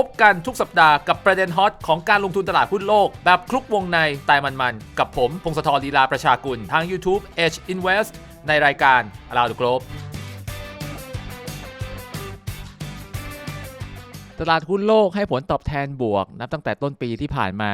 พบกันทุกสัปดาห์กับประเด็นฮอตของการลงทุนตลาดหุ้นโลก แบบคลุกวงในตายมันๆ กับผมพงศธรลีลาประชากุล ทาง YouTube Edge Invest ในรายการ Around the Globe ตลาดหุ้นโลกให้ผลตอบแทนบวก นับตั้งแต่ต้นปีที่ผ่านมา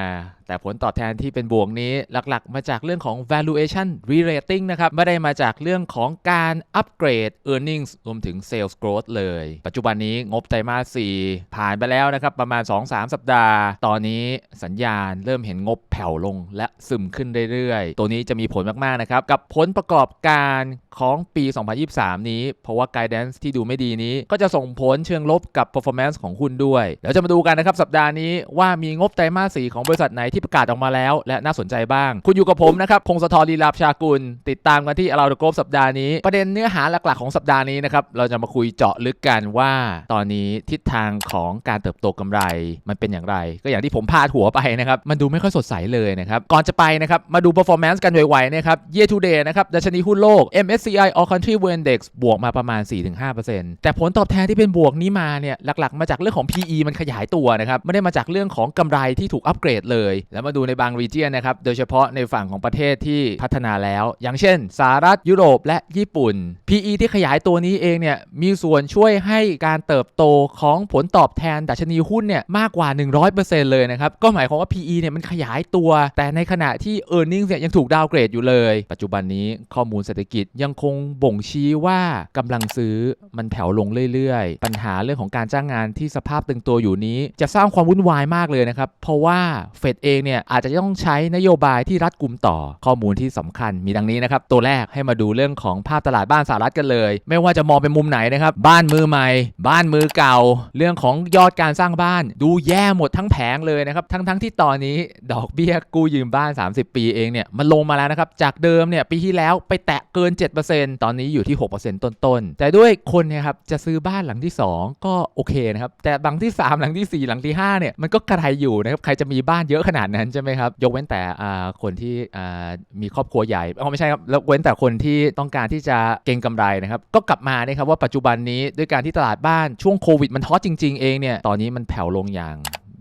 แต่ผลตอบแทนที่เป็นบวกนี้หลักๆ มาจากเรื่องของ valuation re-rating นะครับ ไม่ได้มาจากเรื่องของการอัปเกรด earnings รวมถึง sales growth เลย ปัจจุบันนี้งบไตรมาส 4 ผ่านไปแล้วนะครับ ประมาณ 2-3 สัปดาห์ ตอนนี้สัญญาณเริ่มเห็นงบแผ่วลงและซึมขึ้นเรื่อยๆ ตัวนี้จะมีผลมากๆนะครับ กับผลประกอบการของปี 2023 นี้ เพราะว่า guidance ที่ดูไม่ดีนี้ ก็จะส่งผลเชิงลบกับ performance ของหุ้นด้วยเดี๋ยวจะมาดูกันนะครับสัปดาห์นี้ว่ามีงบไตรมาส 4 ของบริษัทไหนที่ประกาศออกมาแล้ว และน่าสนใจบ้าง คุณอยู่กับผมนะครับพงศธรลีลาภชากุล ติดตามกันที่ Around the Globe สัปดาห์นี้ ประเด็นเนื้อหาหลักๆของสัปดาห์นี้นะครับเราจะมาคุยเจาะลึกกันว่า ตอนนี้ทิศทางของการเติบโตกำไรมันเป็นอย่างไร ก็อย่างที่ผมพาดหัวไปนะครับมันดูไม่ค่อยสดใสเลยนะครับก่อนจะไปนะครับมาดู performance กันไวๆนะครับ year to day นะครับดัชนีหุ้นโลก MSCI All Country World Index บวกมาประมาณ 4-5%แต่ผลตอบแทนที่เป็นบวกนี้มาเนี่ยหลักๆ มาจากเรื่องของ PE มันขยายตัวนะครับไม่ได้มาจากเรื่องของกำไรที่ถูกอัปเกรดเลยแล้วมาดูในบาง region นนะครับ โดยเฉพาะในฝั่งของประเทศที่พัฒนาแล้ว อย่างเช่นสหรัฐยุโรปและญี่ปุ่น PE ที่ขยายตัวนี้เองเนี่ยมีส่วนช่วยให้การเติบโตของผลตอบแทนดัชนีหุ้นเนี่ยมากกว่า 100%เลยนะครับ ก็หมายความว่า PE เนี่ยมันขยายตัว แต่ในขณะที่ e a r n i n g เนี่ยยังถูกดาวเกรดอยู่เลย ปัจจุบันนี้ข้อมูลเศรษฐกิจยังคงบ่งชี้ว่ากำลังซื้อมันแผ่วลงเรื่อยๆ ปัญหาเรื่องของการจ้างงานที่สภาพตึงตัวอยู่นี้ จะสร้างความวุ่นวายมากเลยนะครับเพราะว่าเฟดเองเนี่ยอาจจะต้องใช้นโยบายที่รัดกุมต่อข้อมูลที่สำคัญมีดังนี้นะครับตัวแรกให้มาดูเรื่องของภาพตลาดบ้านสหรัฐกันเลย ไม่ว่าจะมองเป็นมุมไหนนะครับบ้านมือใหม่ บ้านมือเก่า เรื่องของยอดการสร้างบ้าน ดูแย่หมดทั้งแผงเลยนะครับทั้งๆที่ตอนนี้ดอกเบี้ยกู้ยืมบ้าน 30 ปีเองเนี่ยมันลงมาแล้วนะครับจากเดิมเนี่ยปีที่แล้วไปแตะเกิน 7%ตอนนี้อยู่ที่ 6%ต้นๆ แต่ด้วยคนเนี่ยครับจะซื้อบ้านหลังที่ 2 ก็โอเคนะครับแต่หลังที่ 3 หลังที่ 4 หลังที่5เนี่ยมันก็กระไรอยู่นะครับใครจะมีบ้านเยอะขนาดนั้นใช่ไหมครับ ยกเว้นแต่อ่าคนที่อ่ามีครอบครัวใหญ่อ๋อไม่ใช่ครับแล้วเว้นแต่คนที่ต้องการที่จะเก็งกำไรนะครับก็กลับมานะครับว่าปัจจุบันนี้ด้วยการที่ตลาดบ้านช่วงโควิดมันท้อจริง ๆ เองเนี่ยตอนนี้มันแผ่วลงอย่าง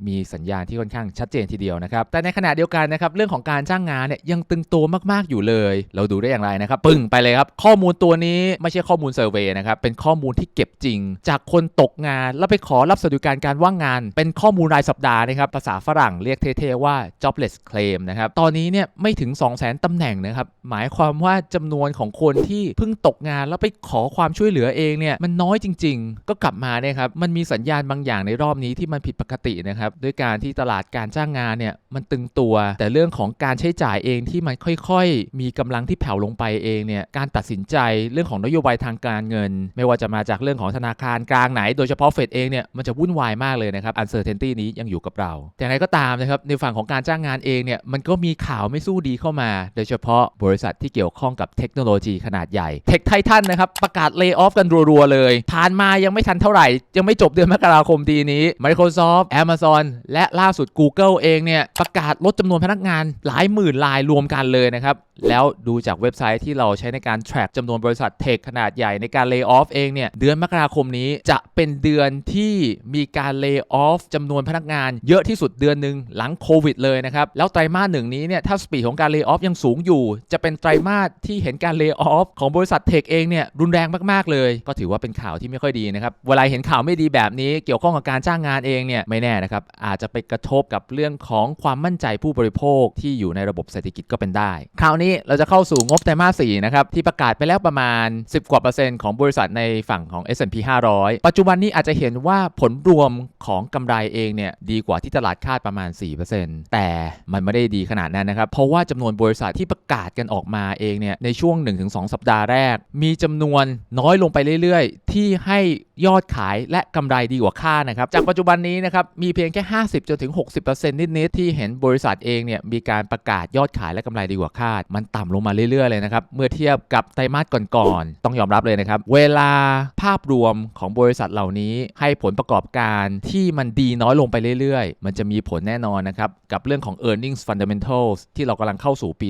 มีสัญญาณที่ค่อนข้างชัดเจนทีเดียวนะครับ แต่ในขณะเดียวกันนะครับ เรื่องของการจ้างงานเนี่ยยังตึงตัวมากๆอยู่เลย เราดูได้อย่างไรนะครับ ปึ้งไปเลยครับ ข้อมูลตัวนี้ไม่ใช่ข้อมูลเซอร์เวยนะครับ เป็นข้อมูลที่เก็บจริง จากคนตกงาน แล้วไปขอรับสวัสดิการการว่างงาน เป็นข้อมูลรายสัปดาห์นะครับ ภาษาฝรั่งเรียกเท่ๆว่า jobless claim นะครับ ตอนนี้เนี่ยไม่ถึง 2 0 0 0 0 0ตำแหน่งนะครับ หมายความว่าจำนวนของคนที่เพิ่งตกงานแล้วไปขอความช่วยเหลือเองเนี่ยมันน้อยจริง ๆ ก็กลับมาเนี่ยครับ มันมีสัญญาณบางอย่างในรอบนี้ที่มันผิดปกตินะครับด้วยการที่ตลาดการจ้างงานเนี่ยมันตึงตัว แต่เรื่องของการใช้จ่ายเองที่มันค่อยๆ มีกำลังที่แผ่วลงไปเองเนี่ยการตัดสินใจเรื่องของนโยบายทางการเงิน ไม่ว่าจะมาจากเรื่องของธนาคารกลางไหน โดยเฉพาะเฟดเองเนี่ยมันจะวุ่นวายมากเลยนะครับ uncertainty นี้ยังอยู่กับเราแต่อย่างไรก็ตามนะครับในฝั่งของการจ้างงานเองเนี่ยมันก็มีข่าวไม่สู้ดีเข้ามา โดยเฉพาะบริษัทที่เกี่ยวข้องกับเทคโนโลยีขนาดใหญ่เทคไททันนะครับประกาศเลิกออฟกันรัวๆเลย ผ่านมายังไม่ทันเท่าไหร่ ยังไม่จบเดือนมกราคมดีนี้ Microsoft Amazon และล่าสุด Google เองเนี่ยประกาศลดจำนวนพนักงานหลายหมื่นรายรวมกันเลยนะครับ แล้วดูจากเว็บไซต์ที่เราใช้ในการ track จำนวนบริษัทเทคขนาดใหญ่ในการ lay off เองเนี่ยเดือนมกราคมนี้จะเป็นเดือนที่มีการ lay off จำนวนพนักงานเยอะที่สุดเดือนหนึ่งหลังโควิดเลยนะครับ แล้วไตรมาสหนึ่งนี้เนี่ยถ้าสปีดของการ lay off ยังสูงอยู่ จะเป็นไตรมาสที่เห็นการ lay off ของบริษัทเทคเองเนี่ยรุนแรงมากๆเลย ก็ถือว่าเป็นข่าวที่ไม่ค่อยดีนะครับเวลาเห็นข่าวไม่ดีแบบนี้เกี่ยวข้องกับการจ้างงานเองเนี่ยไม่แน่นะครับอาจจะไปกระทบกับเรื่องของความมั่นใจผู้บริโภคที่อยู่ในระบบเศรษฐกิจก็เป็นได้ คราวนี้เราจะเข้าสู่งบไตรมาส4นะครับที่ประกาศไปแล้วประมาณ 10 กว่าเปอร์เซ็นต์ของบริษัทในฝั่งของ S&P 500 ปัจจุบันนี้อาจจะเห็นว่าผลรวมของกำไรเองเนี่ยดีกว่าที่ตลาดคาดประมาณ 4%แต่มันไม่ได้ดีขนาดนั้นนะครับ เพราะว่าจำนวนบริษัทที่ประกาศกันออกมาเองเนี่ยในช่วง 1-2 สัปดาห์แรก มีจำนวนน้อยลงไปเรื่อย ๆ ที่ให้ ยอดขายและกำไรดีกว่าคาดนะครับ จากปัจจุบันนี้นะครับ มีเพียงแค่ 50จนถึง 60%นิดๆที่เห็นบริษัทเองเนี่ยมีการประกาศยอดขายและกำไรดีกว่าคาด มันต่ำลงมาเรื่อยๆเลยนะครับ เมื่อเทียบกับไตรมาสก่อนๆต้องยอมรับเลยนะครับ เวลาภาพรวมของบริษัทเหล่านี้ ให้ผลประกอบการที่มันดีน้อยลงไปเรื่อยๆ มันจะมีผลแน่นอนนะครับกับเรื่องของ earnings fundamentals ที่เรากำลังเข้าสู่ปี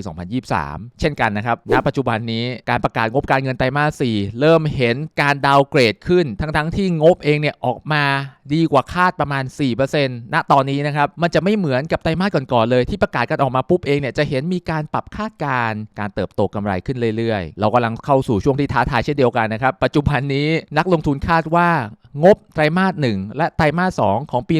2023 เช่นกันนะครับณปัจจุบันนี้การประกาศงบการเงินไตรมาส4เริ่มเห็นการดาวเกรดขึ้นทั้งทั้งที่งบเองเนี่ยออกมาดีกว่าคาดประมาณ 4%ณตอนนี้นะครับ มันจะไม่เหมือนกับไตรมาสก่อนๆเลยที่ประกาศกันออกมาปุ๊บเองเนี่ยจะเห็นมีการปรับคาดการณ์การเติบโตกำไรขึ้นเรื่อยๆ เรากำลังเข้าสู่ช่วงที่ท้าทายเช่นเดียวกันนะครับ ปัจจุบันนี้นักลงทุนคาดว่างบไตรมาส 1 และไตรมาส 2 ของปี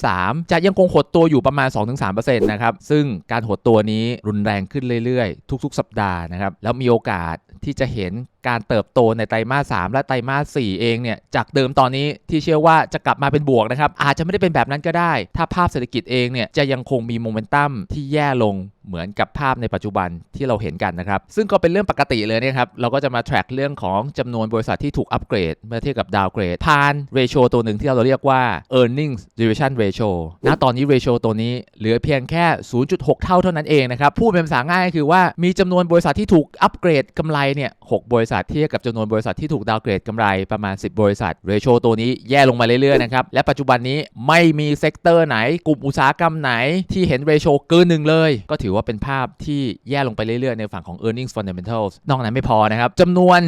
2023 จะยังคงหดตัวอยู่ประมาณ 2-3%นะครับ ซึ่งการหดตัวนี้รุนแรงขึ้นเรื่อยๆ ทุก ๆ สัปดาห์นะครับ แล้วมีโอกาส ที่จะเห็นการเติบโตในไตรมาส 3 และไตรมาส 4 เองเนี่ยจากเดิมตอนนี้ที่เชื่อว่าจะกลับมาเป็นบวกนะครับอาจจะไม่ได้เป็นแบบนั้นก็ได้ ถ้าภาพเศรษฐกิจเองเนี่ยจะยังคงมีโมเมนตัมที่แย่ลงเหมือนกับภาพในปัจจุบันที่เราเห็นกันนะครับ ซึ่งก็เป็นเรื่องปกติเลยนะครับ เราก็จะมา track เรื่องของจำนวนบริษัทที่ถูกอัปเกรด เมื่อเทียบกับดาวเกรดผ่าน ratio ตัวหนึ่งที่เราเรียกว่า earnings division ratio ณตอนนี้ ratio ตัวนี้เหลือเพียงแค่ 0.6 เท่าเท่านั้นเองนะครับ พูดเป็นภาษาง่ายคือว่ามีจำนวนบริษัทที่ถูกอัปเกรดกำไรเนี่ย6บริษัทเทียบกับจำนวนบริษัทที่ถูกดาวเกรดกำไรประมาณ 10 บริษัท ratio ตัวนี้แย่ลงมาเรื่อยๆนะครับ และปัจจุบันนี้ไม่มีเซกเตอร์ไหน กลุ่มอุตสาหกรรมไหนที่เห็น ratio เกินหนึ่งเลย ก็ถือว่าเป็นภาพที่แย่ลงไปเรื่อยๆ ในฝั่งของ earnings fundamentals นอกนั้นไม่พอนะครับจำนวน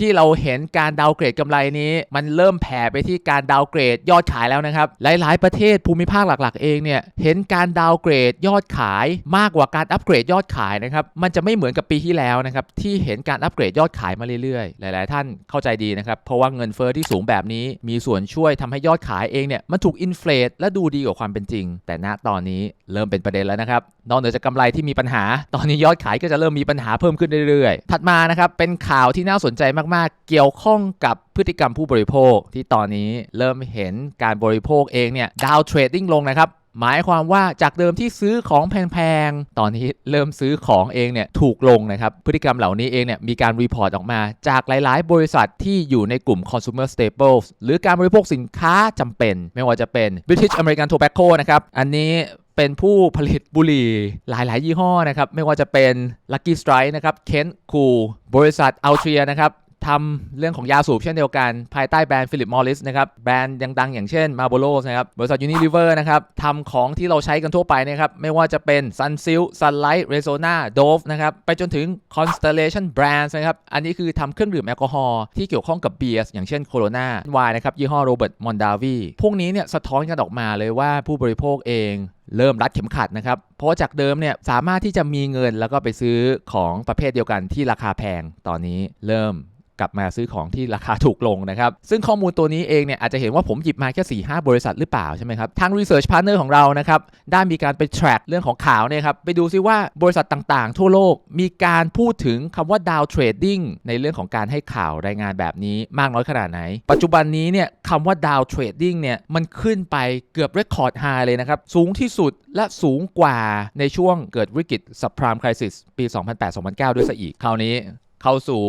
ที่เราเห็นการดาวเกรดกำไรนี้ มันเริ่มแผ่ไปที่การดาวเกรดยอดขายแล้วนะครับ หลาย ๆ ประเทศภูมิภาคหลัก ๆ เองเนี่ยเห็นการดาวเกรดยอดขายมากกว่าการอัปเกรดยอดขายนะครับมันจะไม่เหมือนกับปีที่แล้วนะครับที่เห็นการอัปเกรดยอดขายมาเรื่อย ๆ หลาย ๆ ท่านเข้าใจดีนะครับเพราะว่าเงินเฟอ้อที่สูงแบบนี้ มีส่วนช่วยทำให้ยอดขายเองเนี่ยมันถูกอินฟลตและดูดีกว่าความเป็นจริง แต่ณตอนนี้เริ่มเป็นประเด็นแล้วนะครับนอกเหนือจากกำไรที่มีปัญหา ตอนนี้ยอดขายก็จะเริ่มมีปัญหาเพิ่มขึ้นเรื่อย ๆ ถัดมานะครับเป็นข่าวที่น่าสนใจมากๆ เกี่ยวข้องกับพฤติกรรมผู้บริโภคที่ตอนนี้เริ่มเห็นการบริโภคเองเนี่ยดาวเทรดดิ้งลงนะครับหมายความว่าจากเดิมที่ซื้อของแพงๆ ตอนนี้เริ่มซื้อของเองเนี่ยถูกลงนะครับ พฤติกรรมเหล่านี้เองเนี่ยมีการรีพอร์ตออกมา จากหลายๆ บริษัทที่อยู่ในกลุ่ม consumer staples หรือการบริโภคสินค้าจำเป็น ไม่ว่าจะเป็น British American Tobacco นะครับ อันนี้เป็นผู้ผลิตบุหรี่หลาย ๆ ยี่ห้อนะครับ ไม่ว่าจะเป็น Lucky Strike นะครับ Kent Cool บริษัท Altria นะครับ ทำเรื่องของยาสูบเช่นเดียวกัน ภายใต้แบรนด์ Philip Morris นะครับแบรนด์ยังดังอย่างเช่น Marlboro นะครับบริษัท Unilever นะครับทำของที่เราใช้กันทั่วไปนะครับไม่ว่าจะเป็น Sunsilk Sunlight Rexona Dove นะครับไปจนถึง Constellation Brands นะครับอันนี้คือทำเครื่องดื่มแอลกอฮอล์ที่เกี่ยวข้องกับเบียร์อย่างเช่น Corona วายนะครับยี่ห้อ Robert Mondavi พวกนี้เนี่ยสะท้อนกันออกมาเลยว่าผู้บริโภคเองเริ่มรัดเข็มขัดนะครับ เพราะว่าจากเดิมเนี่ยสามารถที่จะมีเงินแล้วก็ไปซื้อของประเภทเดียวกันที่ราคาแพง ตอนนี้เริ่ม กลับมาซื้อของที่ราคาถูกลงนะครับ ซึ่งข้อมูลตัวนี้เองเนี่ยอาจจะเห็นว่าผมหยิบมาแค่4 5บริษัทหรือเปล่าใช่ไหมครับ ทาง Research Partner ของเรานะครับ ได้มีการไป track เรื่องของข่าวเนี่ยครับ ไปดูซิว่าบริษัทต่างๆ ทั่วโลกมีการพูดถึงคำว่า down trading ในเรื่องของการให้ข่าวรายงานแบบนี้มากน้อยขนาดไหน ปัจจุบันนี้เนี่ยคำว่า down trading เนี่ยมันขึ้นไปเกือบ record high เลยนะครับ สูงที่สุดและสูงกว่าในช่วงเกิดวิกฤต subprime crisis ปี 2008-2009 ด้วยซะอีกคราวนี้เข้าสู่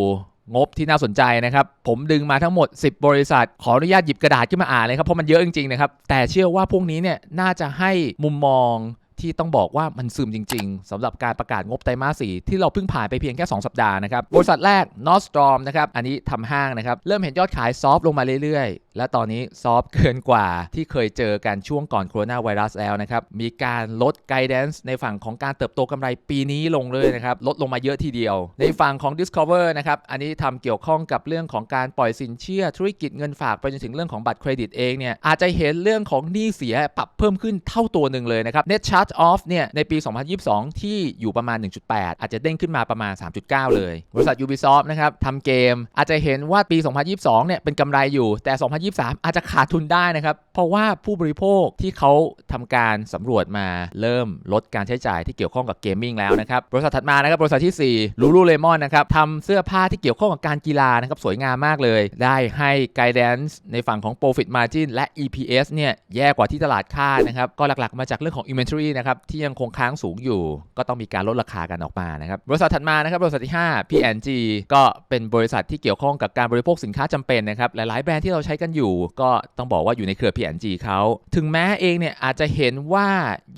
งบที่น่าสนใจนะครับ ผมดึงมาทั้งหมด 10 บริษัท ขออนุญาตหยิบกระดาษขึ้นมาอ่านเลยครับ เพราะมันเยอะจริงๆนะครับ แต่เชื่อว่าพวกนี้เนี่ยน่าจะให้มุมมองที่ต้องบอกว่ามันซึมจริง ๆสำหรับการประกาศงบไตรมาสสี่ที่เราเพิ่งผ่านไปเพียงแค่ 2 สัปดาห์นะครับ บริษัทแรก n o r d s t r o m นะครับ อันนี้ทำห้างนะครับ เริ่มเห็นยอดขายซอฟต์ลงมาเรื่อยๆ และตอนนี้ซอฟเกินกว่าที่เคยเจอกันช่วงก่อนโคโรนาไวรัสแล้วนะครับ มีการลด guidance ในฝั่งของการเติบโตกำไรปีนี้ลงเลยนะครับ ลดลงมาเยอะทีเดียว ในฝั่งของ Discover นะครับ อันนี้ทำเกี่ยวข้องกับเรื่องของการปล่อยสินเชื่อธุรกิจเงินฝากไปจนถึงเรื่องของบัตรเครดิตเองเนี่ยอาจจะเห็นเรื่องของหนี้เสียปรับเพิ่มขึ้นเท่าตัวหนึ่งเลยนะครับ net charge off เนี่ยในปี 2022 ที่อยู่ประมาณ 1.8 อาจจะเด้งขึ้นมาประมาณ 3.9 เลยบริษัท Ubisoft นะครับทำเกมอาจจะเห็นว่าปี 2022 เนี่ยเป็นกำไรอยู่แต่2023 อาจจะขาดทุนได้นะครับ เพราะว่าผู้บริโภคที่เขาทำการสำรวจมาเริ่มลดการใช้จ่ายที่เกี่ยวข้องกับเกมมิ่งแล้วนะครับ บริษัทถัดมานะครับบริษัทที่4 Lululemon นะครับทำเสื้อผ้าที่เกี่ยวข้องกับการกีฬานะครับสวยงามมากเลย ได้ให้ guidance ในฝั่งของ profit margin และ EPS เนี่ยแย่กว่าที่ตลาดคาดนะครับก็หลักๆมาจากเรื่องของ inventory นะครับที่ยังคงค้างสูงอยู่ ก็ต้องมีการลดราคากันออกมานะครับบริษัทถัดมานะครับบริษัทที่ 5 P&G ก็เป็นบริษัทที่เกี่ยวข้องกับการบริโภคสินค้าจำเป็นนะครับหลายๆแบรนด์ที่เราใช้กันอยู่ก็ต้องบอกว่าอยู่ในเครือ P&G เขาถึงแม้เองเนี่ยอาจจะเห็นว่า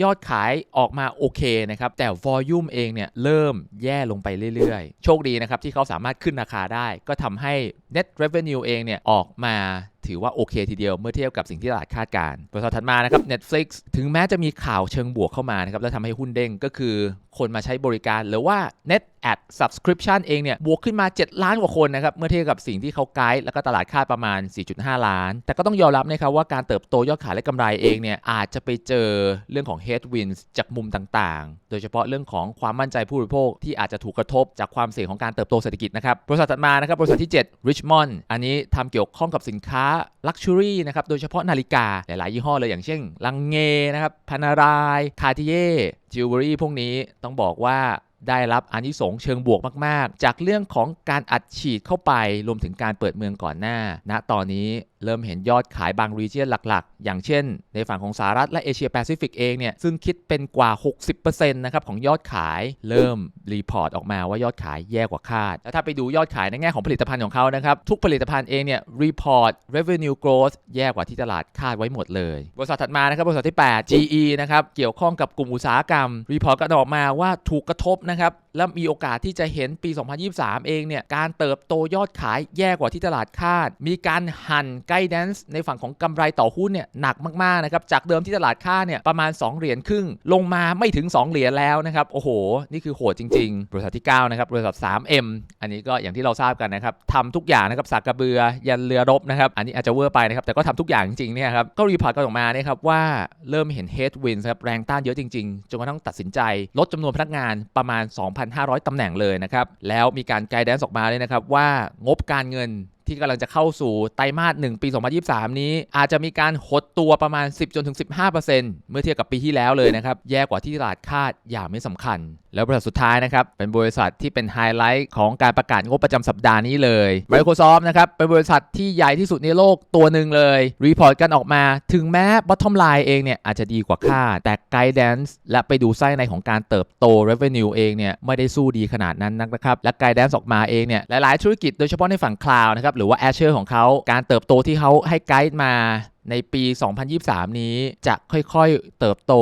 ยอดขายออกมาโอเคนะครับแต่ volume เองเนี่ยเริ่มแย่ลงไปเรื่อยๆ โชคดีนะครับที่เขาสามารถขึ้นราคาได้ ก็ทำให้ net revenue เองเนี่ยออกมาถือว่าโอเคทีเดียวเมื่อเทียบกับสิ่งที่ตลาดคาดการณ์บริษัทถัดมานะครับ Netflix ถึงแม้จะมีข่าวเชิงบวกเข้ามานะครับแล้วทำให้หุ้นเด้งก็คือคนมาใช้บริการ หรือว่า net ad subscription เองเนี่ยบวกขึ้นมา 7 ล้านกว่าคนนะครับเมื่อเทียบกับสิ่งที่เขาไกด์แล้วก็ตลาดคาดประมาณ 4.5 ล้าน แต่ก็ต้องยอมรับนะครับว่าการเติบโตยอดขายและกำไรเองเนี่ยอาจจะไปเจอเรื่องของ headwinds จากมุมต่างๆ โดยเฉพาะเรื่องของความมั่นใจผู้บริโภคที่อาจจะถูกกระทบจากความเสี่ยงของการเติบโตเศรษฐกิจนะครับบริษัทถัดมานะครับบริษัทที่ 7ชมอนอันนี้ทำเกี่ยวข้องกับสินค้าลักชัวรี่นะครับ โดยเฉพาะนาฬิกาหลาย ๆ ยี่ห้อเลยอย่างเช่น ลังเงนะครับพานารายคาร์ติเย่จิวเวลรี่พวกนี้ต้องบอกว่าได้รับอานิสงส์เชิงบวกมาก ๆ จากเรื่องของการอัดฉีดเข้าไปรวมถึงการเปิดเมืองก่อนหน้าณตอนนี้เริ่มเห็นยอดขายบางรีเจียนหลักๆ อย่างเช่น ในฝั่งของสหรัฐและเอเชียแปซิฟิกเองเนี่ยซึ่งคิดเป็นกว่า 60%นะครับของยอดขายเริ่มรีพอร์ตออกมาว่ายอดขายแย่กว่าคาด แล้วถ้าไปดูยอดขายในแง่ของผลิตภัณฑ์ของเขานะครับ ทุกผลิตภัณฑ์เองเนี่ยรีพอร์ต revenue growth แย่กว่าที่ตลาดคาดไว้หมดเลย บริษัทถัดมานะครับบริษัทที่ 8 GE นะครับเกี่ยวข้องกับกลุ่มอุตสาหกรรมรีพอร์ตกันออกมาว่าถูกกระทบนะครับและมีโอกาสที่จะเห็นปี 2023 เองเนี่ยการเติบโตยอดขายแย่กว่าที่ตลาดคาด มีการหั่นไกด์แดนซ์ในฝั่งของกำไรต่อหุ้นเนี่ยหนักมากๆนะครับจากเดิมที่ตลาดคาดเนี่ยประมาณ 2 เหรียญครึ่ง ลงมาไม่ถึง 2 เหรียญแล้วนะครับโอ้โห นี่คือโหดจริงๆ บริษัทที่ 9 นะครับบริษัท 3M อันนี้ก็อย่างที่เราทราบกันนะครับทำทุกอย่างนะครับสากกระเบือยันเรือรบนะครับอันนี้อาจจะเวอร์ไปนะครับแต่ก็ทำทุกอย่างจริงๆเนี่ยครับก็รีพอร์ตกันออกมาเนี่ยครับว่าเริ่มเห็น headwinds ครับแรงต้านเยอะจริงๆจนกระทั่งตัดสินใจ ลดจำนวนพนักงานประมาณ2,500 ตำแหน่งเลยนะครับ แล้วมีการไกด์แดนซ์ออกมาเลยนะครับว่างบการเงิน ที่กำลังจะเข้าสู่ไตรมาส1ปี 2023 นี้ อาจจะมีการหดตัวประมาณ 10จนถึง15%เมื่อเทียบกับปีที่แล้วเลยนะครับ แย่กว่าที่ตลาดคาดอย่างไม่สำคัญ แล้วบริษัทสุดท้ายนะครับ เป็นบริษัทที่เป็นไฮไลท์ของการประกาศงบประจำสัปดาห์นี้เลย Microsoft นะครับ เป็นบริษัทที่ใหญ่ที่สุดในโลกตัวหนึ่งเลย รีพอร์ตกันออกมา ถึงแม้ bottom line เองเนี่ยอาจจะดีกว่าคาด แต่ guidance และไปดูไส้ในของการเติบโต revenue เองเนี่ยไม่ได้สู้ดีขนาดนั้นนักนะครับ และ guidance ออกมาเองเนี่ยหลายๆธุรกิจโดยเฉพาะในฝั่ง cloud นะครับหรือว่าแอชเชอร์ของเขาการเติบโตที่เขาให้ไกด์มาในปี 2023 นี้จะค่อยๆเติบโต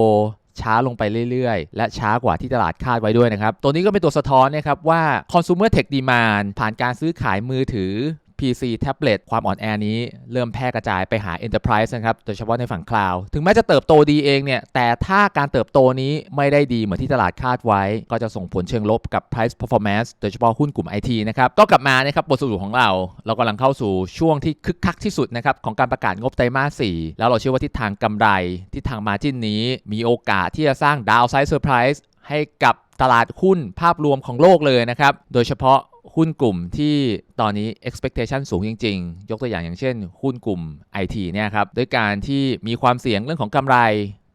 ช้าลงไปเรื่อยๆ และช้ากว่าที่ตลาดคาดไว้ด้วยนะครับ ตัวนี้ก็เป็นตัวสะท้อนนะครับว่า consumer tech demand ผ่านการซื้อขายมือถือ PC แท็บเล็ตความอ่อนแอนี้เริ่มแพร่กระจายไปหา Enterprise นะครับ โดยเฉพาะในฝั่งคลาวด์ถึงแม้จะเติบโตดีเองเนี่ย แต่ถ้าการเติบโตนี้ไม่ได้ดีเหมือนที่ตลาดคาดไว้ ก็จะส่งผลเชิงลบกับ Price Performance โดยเฉพาะหุ้นกลุ่ม IT นะครับ ก็กลับมานะครับบทสรุปของเรา เรากำลังเข้าสู่ช่วงที่คึกคักที่สุดนะครับของการประกาศงบไตรมาส4แล้วเราเชื่อว่าทิศทางกำไรทิศทาง Margin นี้มีโอกาสที่จะสร้าง Downside Surprise ให้กับตลาดหุ้นภาพรวมของโลกเลยนะครับ โดยเฉพาะหุ้นกลุ่มที่ตอนนี้ expectation สูงจริง ๆ ยกตัวอย่างอย่างเช่น หุ้นกลุ่ม IT เนี่ยครับ ด้วยการที่มีความเสี่ยงเรื่องของกำไร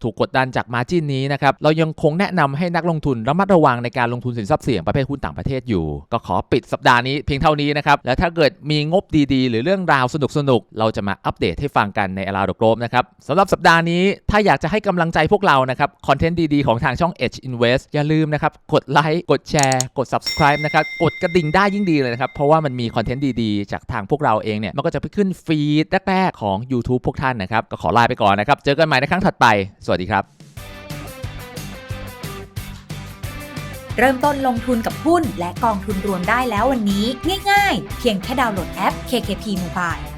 ถูกกดดันจากมาจินนี้นะครับเรายังคงแนะนำให้นักลงทุนระมัดระวังในการลงทุนสินทรัพย์เสี่ยงประเภทหุ้นต่างประเทศอยู่ ก็ขอปิดสัปดาห์นี้เพียงเท่านี้นะครับแล้วถ้าเกิดมีงบดีๆ หรือเรื่องราวสนุกๆเราจะมาอัปเดตให้ฟังกันในอลาดกรบนะครับสำหรับสัปดาห์นี้ถ้าอยากจะให้กำลังใจพวกเรานะครับคอนเทนต์ดีๆของทางช่อง Edge Invest อย่าลืมนะครับกดไลค์กดแชร์กด subscribe นะครับกดกระดิ่งได้ยิ่งดีเลยนะครับเพราะว่ามันมีคอนเทนต์ดีๆ จากทางพวกเราเองเนี่ยมันก็จะไปขึ้นฟีดแรกๆของ YouTube พวกท่านนะครับก็ขอลาไปก่อนนะครับเจอกันใหม่ในครั้งถัดไปสวัสดีครับ เริ่มต้นลงทุนกับหุ้นและกองทุนรวมได้แล้ววันนี้ ง่ายๆ เพียงแค่ดาวน์โหลดแอป KKP Mobile